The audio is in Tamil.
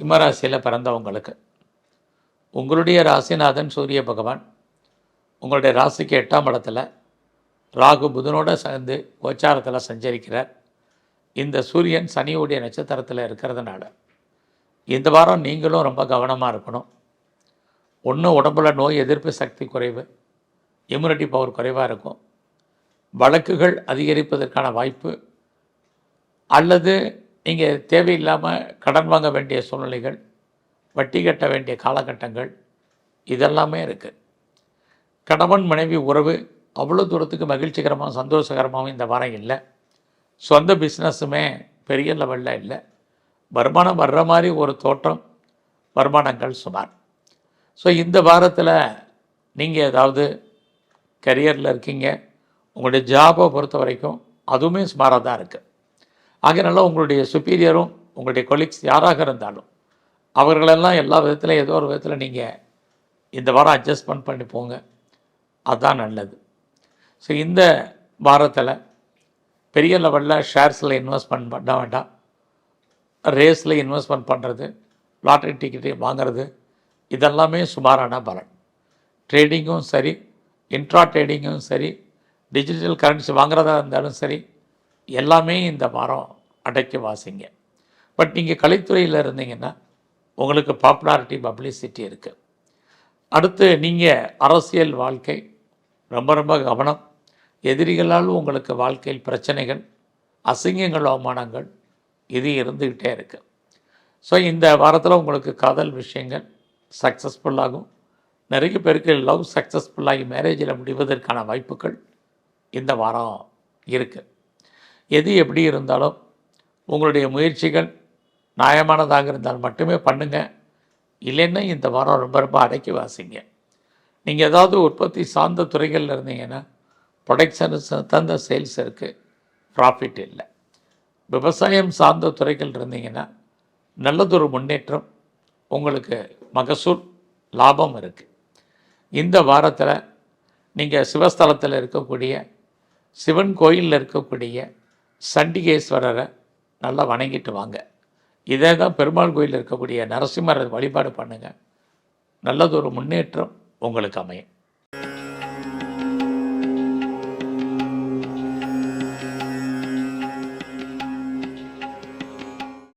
சிம்மராசியில் பிறந்தவங்களுக்கு உங்களுடைய ராசிநாதன் சூரிய பகவான் உங்களுடைய ராசிக்கு எட்டாம் இடத்துல ராகு புதனோடு சேர்ந்து கோச்சாரத்தில் சஞ்சரிக்கிறார். இந்த சூரியன் சனியுடைய நட்சத்திரத்தில் இருக்கிறதுனால இந்த வாரம் நீங்களும் ரொம்ப கவனமாக இருக்கணும். ஒன்று உடம்புல நோய் எதிர்ப்பு சக்தி குறைவு இம்யூனிட்டி பவர் குறைவாக இருக்கும். வழக்குகள் அதிகரிப்பதற்கான வாய்ப்பு அல்லது நீங்கள் தேவையில்லாமல் கடன் வாங்க வேண்டிய சூழ்நிலைகள் வட்டி கட்ட வேண்டிய காலகட்டங்கள் இதெல்லாமே இருக்குது கணவன் மனைவி உறவு அவ்வளோ தூரத்துக்கு மகிழ்ச்சிகரமாக சந்தோஷகரமாகவும் இந்த வாரம் இல்லை. சொந்த பிஸ்னஸுமே பெரிய லெவலில் இல்லை. வருமானம் வர்ற மாதிரி ஒரு தோற்றம் வருமானங்கள் சுமார். ஸோ இந்த வாரத்தில் நீங்கள் ஏதாவது கரியரில் இருக்கீங்க உங்களுடைய ஜாபை பொறுத்த வரைக்கும் அதுவுமே சுமாராக தான் இருக்குது ஆகையினால உங்களுடைய சுப்பீரியரும் உங்களுடைய கொலீக்ஸ் யாராக இருந்தாலும் அவர்களெல்லாம் எல்லா விதத்திலும் ஏதோ ஒரு விதத்தில் நீங்கள் இந்த வாரம் அட்ஜஸ்ட்மெண்ட் பண்ணி போங்க. அதுதான் நல்லது. ஸோ இந்த வாரத்தில் பெரிய லெவலில் ஷேர்ஸில் இன்வெஸ்ட்மெண்ட் பண்ண வேண்டாம். ரேஸில் இன்வெஸ்ட்மெண்ட் பண்ணுறது லாட்ரி டிக்கெட்டு வாங்குறது இதெல்லாமே சுமாரான பலன். ட்ரேடிங்கும் சரி இன்ட்ரா ட்ரேடிங்கும் சரி டிஜிட்டல் கரன்சி வாங்குறதா இருந்தாலும் சரி எல்லாமே இந்த வாரம் அடைக்க வாசிங்க. பட் நீங்கள் கலைத்துறையில் இருந்தீங்கன்னா உங்களுக்கு பாப்புலாரிட்டி பப்ளிசிட்டி இருக்குது அடுத்து நீங்கள் அரசியல் வாழ்க்கை ரொம்ப ரொம்ப கவனம். எதிரிகளால் உங்களுக்கு வாழ்க்கையில் பிரச்சனைகள் அசிங்கங்கள் அவமானங்கள் இது இருந்துக்கிட்டே இருக்குது ஸோ இந்த வாரத்தில் உங்களுக்கு காதல் விஷயங்கள் சக்ஸஸ்ஃபுல்லாகும் நிறைய பேருக்கு லவ் சக்ஸஸ்ஃபுல்லாகி மேரேஜில் முடிவதற்கான வாய்ப்புகள் இந்த வாரம் இருக்குது எது எப்படி இருந்தாலும் உங்களுடைய முயற்சிகள் நியாயமானதாக இருந்தால் மட்டுமே பண்ணுங்கள் இல்லைன்னா இந்த வாரம் ரொம்ப ரொம்ப அடக்கி வாசிங்க. நீங்கள் ஏதாவது உற்பத்தி சார்ந்த துறைகளில் இருந்தீங்கன்னா ப்ரொடக்ஷன் தந்த சேல்ஸ் இருக்குது ப்ராஃபிட் இல்லை. விவசாயம் சார்ந்த துறைகள் இருந்தீங்கன்னா நல்லதொரு முன்னேற்றம் உங்களுக்கு மகசூல் லாபம் இருக்குது இந்த வாரத்தில் நீங்கள் சிவஸ்தலத்தில் இருக்கக்கூடிய சிவன் கோயிலில் இருக்கக்கூடிய சண்டிகேஸ்வரரை நல்லா வணங்கிட்டு வாங்க. இதே தான் பெருமாள் கோயிலில் இருக்கக்கூடிய நரசிம்மர் வழிபாடு பண்ணுங்கள் நல்லதொரு முன்னேற்றம் உங்களுக்கு அமையும்.